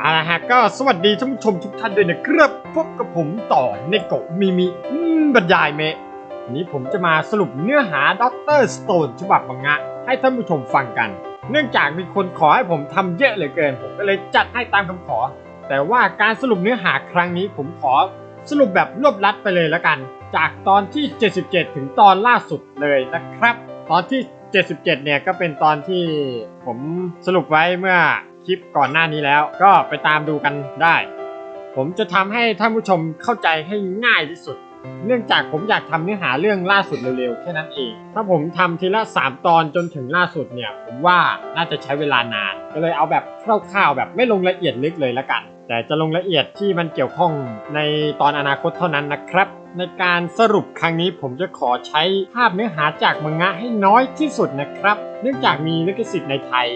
เอาละฮะก็สวัสดีท่านผู้ชมทุกท่านด้วยนะครับพบกับผมต่อในโกะมิมิบรรยายเมะวันนี้ผมจะมาสรุปเนื้อหาด็อกเตอร์สโตนฉบับมังงะ ให้ท่านผู้ชมฟังกัน เนื่องจากมีคนขอให้ผมทำเยอะเหลือเกิน ผมก็เลยจัดให้ตามคำขอ แต่ว่าการสรุปเนื้อหาครั้งนี้ผมขอสรุปแบบรวบลัดไปเลยแล้วกัน จากตอนที่ 77 ถึงตอนล่าสุดเลยนะครับ ตอนที่ 77 เนี่ยก็เป็นตอนที่ผมสรุปไว้เมื่อ ลิปก่อนหน้านี้แล้ว ก็ไปตามดูกันได้ ผมจะทำให้ท่านผู้ชมเข้าใจให้ง่ายที่สุด เนื่องจากผมอยากทำเนื้อหาเรื่องล่าสุดเร็วๆแค่นั้นเอง ถ้าผมทำทีละ 3 ตอนจนถึงล่าสุดเนี่ย ผมว่าน่าจะใช้เวลานาน ก็เลยเอาแบบคร่าวๆแบบไม่ลงละเอียดลึกเลยละกัน แต่จะลงละเอียดที่มันเกี่ยวข้องในตอนอนาคตเท่านั้นนะครับในการสรุปครั้งนี้ผมจะขอใช้ภาพเนื้อหาจากมังงะให้น้อยที่สุดนะครับ เนื่องจากมีลิขสิทธิ์ในไทย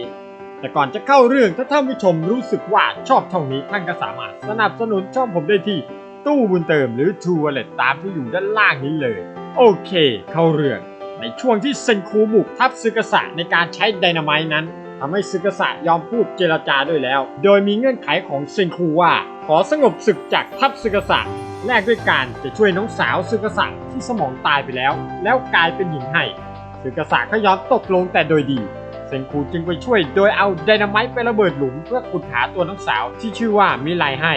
แต่ก่อนจะเข้าเรื่องถ้าท่านผู้ชมรู้สึกว่าชอบช่องนี้ท่านก็สามารถสนับสนุนช่องผมได้ที่ตู้บุญเติมหรือ True Wallet ตามที่อยู่ด้านล่างนี้เลย โอเค เข้าเรื่อง ในช่วงที่เซนคูบุกทัพซึกษะในการใช้ไดนาไมต์นั้นทำให้ซึกษะยอมพูดเจรจาด้วยแล้ว โดยมีเงื่อนไขของเซนคูว่า ขอสงบศึกจากทัพซึกษะแลกด้วยการจะช่วยน้องสาวซึกษะที่สมองตายไปแล้ว แล้วกลายเป็นหญิงให้ซึกษะก็ยอมตกลงแต่โดยดี ซนคูจึงไปช่วย โดยเอาไดนาไมต์ไประเบิดหลุมเพื่อขุดหาตัวน้องสาวที่ชื่อว่ามิไลให้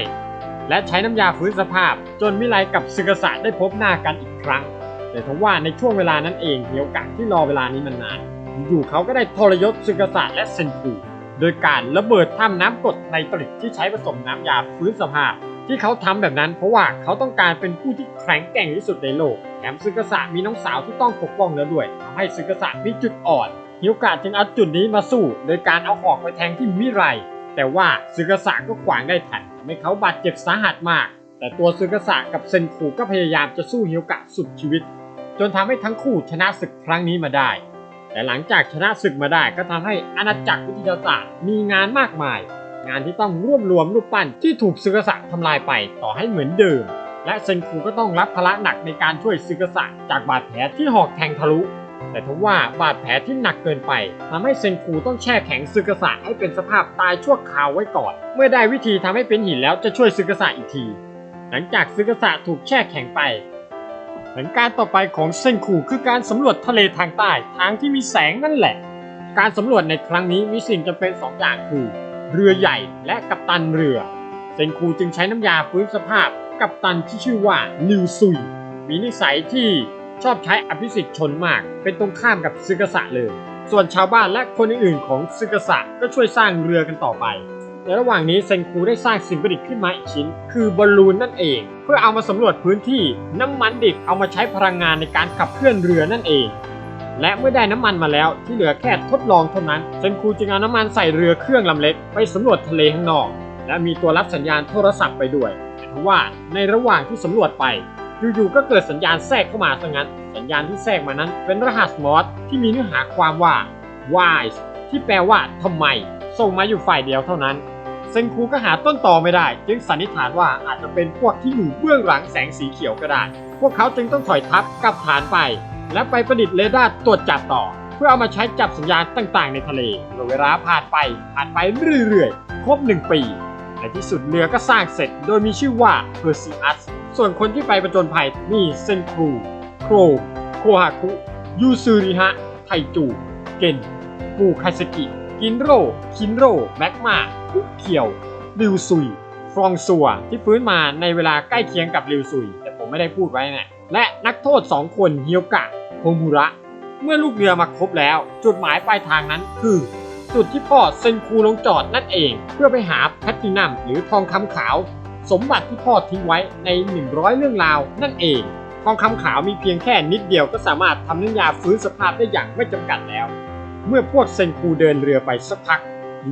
และใช้น้ำยาฟื้นสภาพ จนมิไลกับซึกษะได้พบหน้ากันอีกครั้ง แต่ทว่าในช่วงเวลานั้นเองเฮียวกะที่รอเวลานี้มันนาน อยู่เขาก็ได้ทรยศซึกษะและเซนคูโดยการระเบิดถ้ำน้ำกรดในตริกที่ใช้ผสมน้ำยาฟื้นสภาพ ที่เขาทำแบบนั้นเพราะว่าเขาต้องการเป็นผู้ที่แข็งแกร่งที่สุดในโลกแถมซึกษะมีน้องสาวที่ต้องปกป้องแล้วด้วยทำให้ซึกษะมีจุดอ่อน ฮิวกะจึงเอาจุดนี้มาสู้ โดยการเอาหอกไปแทงที่มิไร แต่ว่าซึกษะก็ขวางได้ทันทำให้เขาบาดเจ็บสาหัสมาก แต่ตัวซึกษะกับเซนคูก็พยายามจะสู้ฮิวกะสุดชีวิต จนทำให้ทั้งคู่ชนะศึกครั้งนี้มาได้ แต่หลังจากชนะศึกมาได้ก็ทำให้อาณาจักรวิทยาศาสตร์มีงานมากมาย งานที่ต้องรวบรวมรูปปั้นที่ถูกซึกษะทำลายไปต่อให้เหมือนเดิมและเซนคูก็ต้องรับภาระหนักในการช่วยซึกษะจากบาดแผลที่หอกแทงทะลุ แต่ทว่าบาดแผลที่หนักเกินไปทำให้เซนคูต้องแช่แข็งซึกษะให้เป็นสภาพตายชั่วคราวไว้ก่อน เมื่อได้วิธีทำให้เป็นหินแล้วจะช่วยซึกษะอีกที หลังจากซึกษะถูกแช่แข็งไปแผนการต่อไปของเซนคูคือการสำรวจทะเลทางใต้ทางที่มีแสงนั่นแหละ การสำรวจในครั้งนี้มีสิ่งจำเป็นสองอย่างคือ เรือใหญ่และกัปตันเรือ เซนคูจึงใช้น้ำยาฟื้นสภาพ กัปตันที่ชื่อว่าลิวซุยมีนิสัยที่ ชอบใช้อภิสิทธิ์ชนมาก เป็นตรงข้ามกับซึกษะเลย ส่วนชาวบ้านและคนอื่นๆของซึกษะก็ช่วยสร้างเรือกันต่อไป ในระหว่างนี้เซนคูได้สร้างสิ่งประดิษฐ์ขึ้นมาอีกชิ้น คือบอลลูนนั่นเอง เพื่อเอามาสำรวจพื้นที่น้ำมันดิบเอามาใช้พลังงานในการขับเคลื่อนเรือนั่นเองและเมื่อได้น้ำมันมาแล้วที่เหลือแค่ทดลองเท่านั้นเซนคูจึงเอาน้ำมันใส่เรือเครื่องลำเล็กไปสำรวจทะเลข้างนอก และมีตัวรับสัญญาณโทรศัพท์ไปด้วยแต่ว่าในระหว่างที่สำรวจไป อยู่ๆก็เกิดสัญญาณแทรกเข้ามาซะงั้น สัญญาณที่แทรกมานั้น เป็นรหัสมอสที่มีเนื้อหาความว่า why ที่แปลว่าทำไม ส่งมาอยู่ฝ่ายเดียวเท่านั้นเซนคูก็หาต้นต่อไม่ได้ จึงสันนิษฐานว่าอาจจะเป็นพวกที่อยู่เบื้องหลังแสงสีเขียวก็ได้ พวกเขาจึงต้องถอยทัพกลับฐานไป และไปประดิษฐ์เรดาร์ตรวจจับต่อ เพื่อเอามาใช้จับสัญญาณต่างๆ ในทะเลเมื่อเวลาผ่านไปผ่านไปเรื่อยๆ ครบ1ปีในที่สุดเรือก็สร้างเสร็จโดยมีชื่อว่าเพอร์ซิอั ส่วนคนที่ไปประจนภัยมีเซนครู โครโคฮาคุ ยูซูริฮะ ไทจู เกนปูคาสกิ กินโร คินโร แมกมาคุกเคียว ริวซุย ฟรองซัว ที่ฟื้นมาในเวลาใกล้เคียงกับริวซุย แต่ผมไม่ได้พูดไว้นะและนักโทษ 2 คนเฮียวกะโฮมุระ เมื่อลูกเรือมาครบแล้ว จุดหมายปลายทางนั้นคือจุดที่พ่อเซนคูลงจอดนั่นเอง เพื่อไปหาแพตตินัมหรือทองคำขาว สมบัติที่พ่อทิ้งไว้ใน 100 เรื่องราวนั่นเอง ทองคำขาวมีเพียงแค่นิดเดียวก็สามารถทำน้ำยาฟื้นสภาพได้อย่างไม่จำกัดแล้ว เมื่อพวกเซนคูเดินเรือไปสักพัก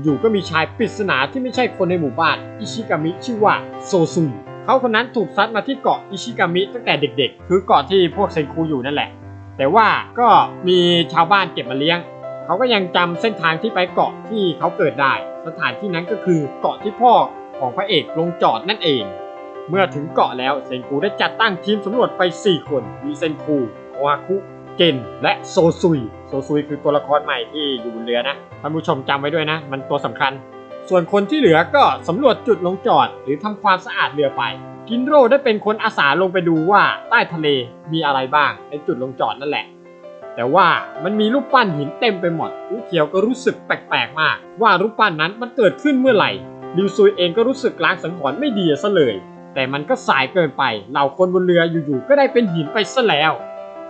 อยู่ๆก็มีชายปริศนาที่ไม่ใช่คนในหมู่บ้านอิชิกามิชื่อว่าโซซุยเขาคนนั้นถูกซัดมาที่เกาะอิชิกามิตั้งแต่เด็กๆ คือเกาะที่พวกเซนคูอยู่นั่นแหละ แต่ว่าก็มีชาวบ้านเก็บมาเลี้ยง เขาก็ยังจำเส้นทางที่ไปเกาะที่เขาเกิดได้ สถานที่นั้นก็คือเกาะที่พ่อ ของพระเอกลงจอดนั่นเอง เมื่อถึงเกาะแล้วเซนคูได้จัดตั้งทีมสำรวจไป 4 คน มีเซนคูโอฮาคุ เกน และโซซุย โซซุยคือตัวละครใหม่ที่อยู่บนเรือนะท่านผู้ชมจำไว้ด้วยนะ มันตัวสำคัญ ส่วนคนที่เหลือก็สำรวจจุดลงจอด หรือทำความสะอาดเรือไป กินโร่ได้เป็นคนอาสาลงไปดูว่าใต้ทะเลมีอะไรบ้างในจุดลงจอดนั่นแหละแต่ว่ามันมีรูปปั้นหินเต็มไปหมดอูเขียวก็รู้สึกแปลกๆมาก ว่ารูปปั้นนั้นมันเกิดขึ้นเมื่อไหร่ ลิวซุยเองก็รู้สึกล้างสังหรณ์ไม่ดีซะเลย แต่มันก็สายเกินไป เหล่าคนบนเรืออยู่ๆ ก็ได้เป็นหินไปซะแล้ว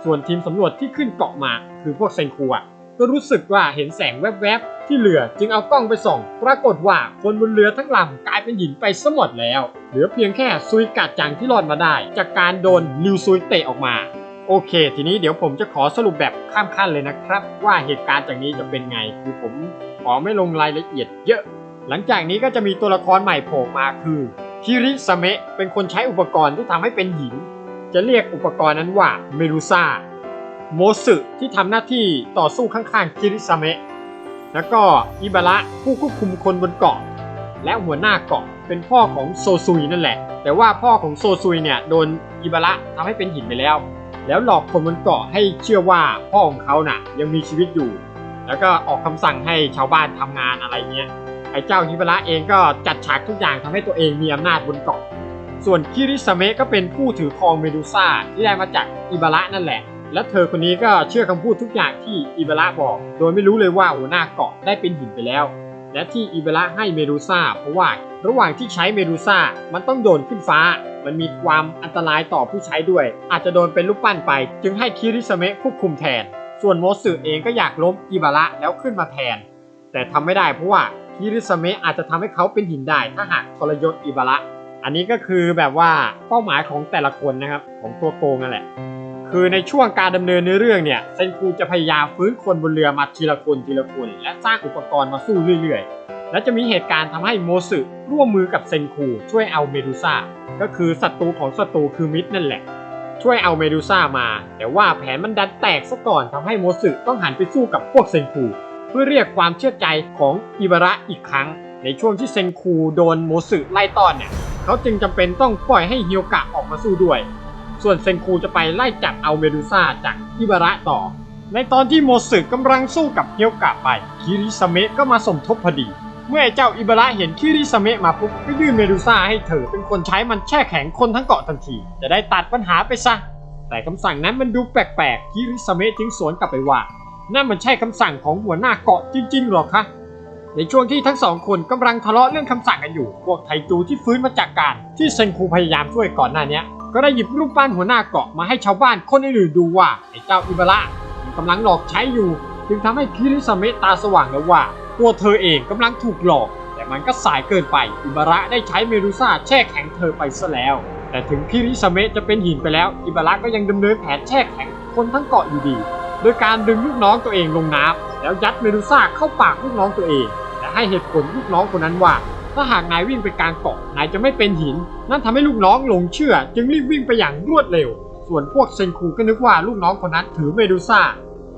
ส่วนทีมสำรวจที่ขึ้นเกาะมา คือพวกเซนคูอะก็รู้สึกว่าเห็นแสงแวบๆ ที่เรือจึงเอากล้องไปส่อง ปรากฏว่าคนบนเรือทั้งลำกลายเป็นหินไปซะหมดแล้ว เหลือเพียงแค่ซุยกัดจังที่รอดมาได้ จากการโดนลิวซุยเตะออกมา โอเค ทีนี้เดี๋ยวผมจะขอสรุปแบบข้ามขั้นเลยนะครับ ว่าเหตุการณ์จากนี้จะเป็นไง คือผมขอไม่ลงรายละเอียดเยอะ หลังจากนี้ก็จะมีตัวละครใหม่โผล่มาคือคิริสเมะเป็นคนใช้อุปกรณ์ที่ทำให้เป็นหิน จะเรียกอุปกรณ์นั้นว่าเมดูซ่าโมสึที่ทำหน้าที่ต่อสู้ข้างๆคิริสเมะแล้วก็อิบาระผู้ควบคุมคนบนเกาะ และหัวหน้าเกาะเป็นพ่อของโซซุยนั่นแหละ แต่ว่าพ่อของโซซุยเนี่ยโดนอิบาระทำให้เป็นหินไปแล้ว แล้วหลอกคนบนเกาะให้เชื่อว่าพ่อของเขาน่ะยังมีชีวิตอยู่ แล้วก็ออกคำสั่งให้ชาวบ้านทำงานอะไรเงี้ย ไอ้เจ้าฮิบระเองก็จัดฉากทุกอย่างทำให้ตัวเองมีอำนาจบนเกาะ ส่วนคิริสเมะก็เป็นผู้ถือครองเมดูซ่าที่ได้มาจากอิบาระนั่นแหละ และเธอคนนี้ก็เชื่อคำพูดทุกอย่างที่อิบาระบอก โดยไม่รู้เลยว่าหัวหน้าเกาะได้เป็นหินไปแล้ว และที่อิบาระให้เมดูซ่าเพราะว่าระหว่างที่ใช้เมดูซ่ามันต้องโดนขึ้นฟ้า มันมีความอันตรายต่อผู้ใช้ด้วย อาจจะโดนเป็นลูกปั้นไป จึงให้คิริสเมะควบคุมแทน ส่วนโมสึเองก็อยากล้มอิบาระแล้วขึ้นมาแทน แต่ทำไม่ได้เพราะว่า คิริสเมะอาจจะทำให้เขาเป็นหินได้ถ้าหากทรยศอิบาระอันนี้ก็คือแบบว่าเป้าหมายของแต่ละคนนะครับของตัวโกงนั่นแหละ คือในช่วงการดำเนินเนื้อเรื่องเนี่ยเซนคูจะพยายามฟื้นคนบนเรือมาทีละคนทีละคนและสร้างอุปกรณ์มาสู้เรื่อยๆ และจะมีเหตุการณ์ทำให้โมสึร่วมมือกับเซนคูช่วยเอาเมดูซ่าก็คือศัตรูของศัตรูคือมิดนั่นแหละ ช่วยเอาเมดูซ่ามา แต่ว่าแผนมันดันแตกซะก่อนทำให้โมสึต้องหันไปสู้กับพวกเซนคู พื่อเรียกความเชื่อใจของอิบาระอีกครั้ง ในช่วงที่เซนคูโดนโมสึไล่ต้อนเนี่ยเขาจึงจำเป็นต้องปล่อยให้ฮิโอกะออกมาสู้ด้วย ส่วนเซนคูจะไปไล่จับเอาเมดูซ่าจากอิบาระต่อ ในตอนที่โมสึกำลังสู้กับฮิโอกะไปคิริสเมะก็มาสมทบพอดี เมื่อไอเจ้าอิบาระเห็นคิริสเมะมาปุ๊บก็ยื่นเมดูซ่าให้เธอเป็นคนใช้มันแช่แข็งคนทั้งเกาะทันที จะได้ตัดปัญหาไปซะแต่คำสั่งนั้นมันดูแปลกๆคิริสเมะจึงสวนกลับไปว่า นั่นมันใช่คำสั่งของหัวหน้าเกาะจริงๆหรอคะ ในช่วงที่ทั้งสองคนกำลังทะเลาะเรื่องคำสั่งกันอยู่ พวกไทจูที่ฟื้นมาจากการที่เซนคูพยายามช่วยก่อนหน้านี้ก็ได้หยิบรูปปั้นหัวหน้าเกาะมาให้ชาวบ้านคนอื่นดูว่าไอ้เจ้าอิบาระกำลังหลอกใช้อยู่ จึงทำให้คิริสเมะตาสว่างแล้วว่า ตัวเธอเองกำลังถูกหลอก แต่มันก็สายเกินไปอิบาระได้ใช้เมดูซ่าแช่แข็งเธอไปซะแล้ว แต่ถึงคิริสเมะจะเป็นหินไปแล้ว อิบาระก็ยังดำเนินแผนแช่แข็งคนทั้งเกาะอยู่ดี โดยการดึงลูกน้องตัวเองลงน้ำแล้วยัดเมดูซ่าเข้าปากลูกน้องตัวเอง แต่ให้เหตุผลลูกน้องคนนั้นว่า ถ้าหากนายวิ่งไปกลางเกาะนายจะไม่เป็นหิน นั่นทำให้ลูกน้องหลงเชื่อ จึงรีบวิ่งไปอย่างรวดเร็ว ส่วนพวกเซนคูก็นึกว่าลูกน้องคนนั้นถือเมดูซ่า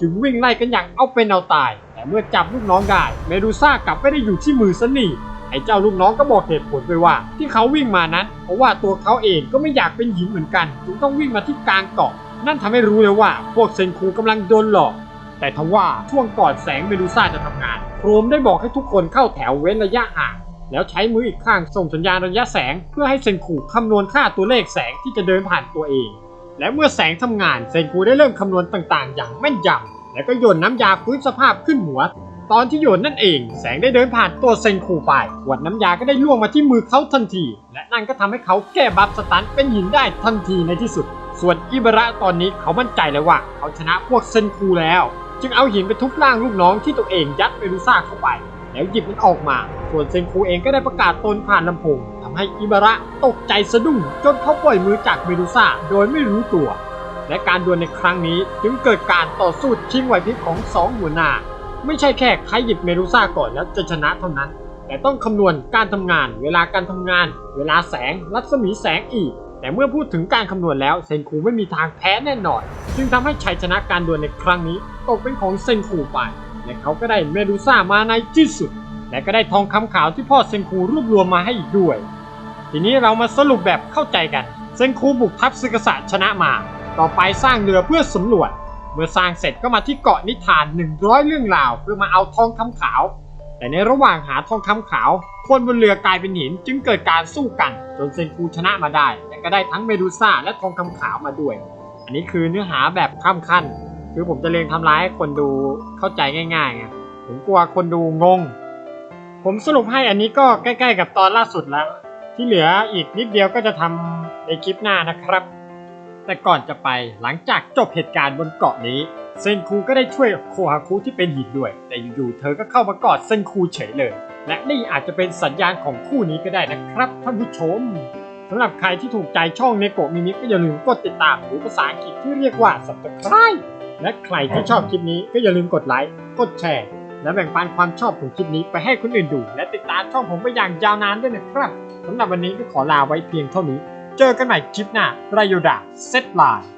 จึงวิ่งไล่กันอย่างเอาเป็นเอาตาย แต่เมื่อจับลูกน้องได้ เมดูซ่ากลับไม่ได้อยู่ที่มือซะนี่ไอ้เจ้าลูกน้องก็บอกเหตุผลไปว่า ที่เขาวิ่งมานั้น เพราะว่าตัวเขาเองก็ไม่อยากเป็นหินเหมือนกัน จึงต้องวิ่งมาที่กลางเกาะ นั่นทำให้รู้เลยว่าพวกเซนคูกำลังโดนหลอก แต่ทว่าช่วงก่อนแสงเมดูซ่าจะทำงาน โครมได้บอกให้ทุกคนเข้าแถวเว้นระยะห่างแล้วใช้มืออีกข้างส่งสัญญาณระยะแสง เพื่อให้เซนคูคำนวณค่าตัวเลขแสงที่จะเดินผ่านตัวเอง และเมื่อแสงทำงานเซนคูได้เริ่มคำนวณต่างๆ อย่างแม่นยำแล้วก็โยนน้ำยาฟื้นสภาพขึ้นหัว ตอนที่โยนนั่นเอง แสงได้เดินผ่านตัวเซนคูไปขวดน้ำยาก็ได้ล่วงมาที่มือเขาทันที และนั่นก็ทำให้เขาแก้บัฟสตันเป็นหินได้ทันทีในที่สุด ส่วนอิบระตอนนี้เขามั่นใจเลยว่า เขาชนะพวกเซนคูแล้ว จึงเอาหินไปทุบร่างลูกน้องที่ตัวเองยัดเมดูซ่าเข้าไป แล้วหยิบมันออกมา ส่วนเซนคูเองก็ได้ประกาศตนผ่านลำโพงทำให้อิบระตกใจสะดุ้งจนเขาปล่อยมือจากเมดูซ่าโดยไม่รู้ตัว และการดวลในครั้งนี้จึงเกิดการต่อสู้ชิงไหวพริบของสองหัวหน้าไม่ใช่แค่ใครหยิบเมดูซ่าก่อนแล้วจะชนะเท่านั้น แต่ต้องคำนวณการทำงาน เวลาการทำงาน เวลาแสงรัศมีแสงอีก แต่เมื่อพูดถึงการคำนวณแล้วเซนคูไม่มีทางแพ้แน่นอน จึงทำให้ชัยชนะการดวลในครั้งนี้ตกเป็นของเซนคูไป และเขาก็ได้เมดูซ่ามาในที่สุด และก็ได้ทองคำขาวที่พ่อเซนคูรวบรวมมาให้อีกด้วย ทีนี้เรามาสรุปแบบเข้าใจกัน เซนคูบุกทัพซึกษะชนะมา ต่อไปสร้างเรือเพื่อสำรวจ เมื่อสร้างเสร็จก็มาที่เกาะนิทาน 100 เรื่องราว เพื่อมาเอาทองคำขาว แต่ในระหว่างหาทองคำขาว คนบนเรือกลายเป็นหินจึงเกิดการสู้กัน จนเซนคูชนะมาได้ ก็ได้ทั้งเมดูซ่าและทองคำขาวมาด้วย อันนี้คือเนื้อหาแบบข้ามขั้น คือผมจะเรียงทำร้ายให้คนดูเข้าใจง่ายๆไงผมกลัวคนดูงง ผมสรุปให้อันนี้ก็ใกล้ๆกับตอนล่าสุดแล้ว ที่เหลืออีกนิดเดียวก็จะทำในคลิปหน้านะครับ แต่ก่อนจะไปหลังจากจบเหตุการณ์บนเกาะนี้เซนคูก็ได้ช่วยโคฮาคุที่เป็นหินด้วย แต่อยู่ๆเธอก็เข้ามากอดเซนคูเฉยเลย และนี่อาจจะเป็นสัญญาณของคู่นี้ก็ได้นะครับท่านผู้ชม สำหรับใครที่ถูกใจช่องเนโกะมิมิก็อย่าลืมกดติดตามหรือภาษาอังกฤษที่เรียกว่า subscribe และใครที่ชอบคลิปนี้ก็อย่าลืมกดไลค์ กดแชร์ และแบ่งปันความชอบของคลิปนี้ไปให้คนอื่นดู และติดตามช่องผมไปอย่างยาวนานด้วยนะครับสำหรับวันนี้ก็ขอลาไว้เพียงเท่านี้ เจอกันใหม่คลิปหน้าไรโยดาเซตไลน์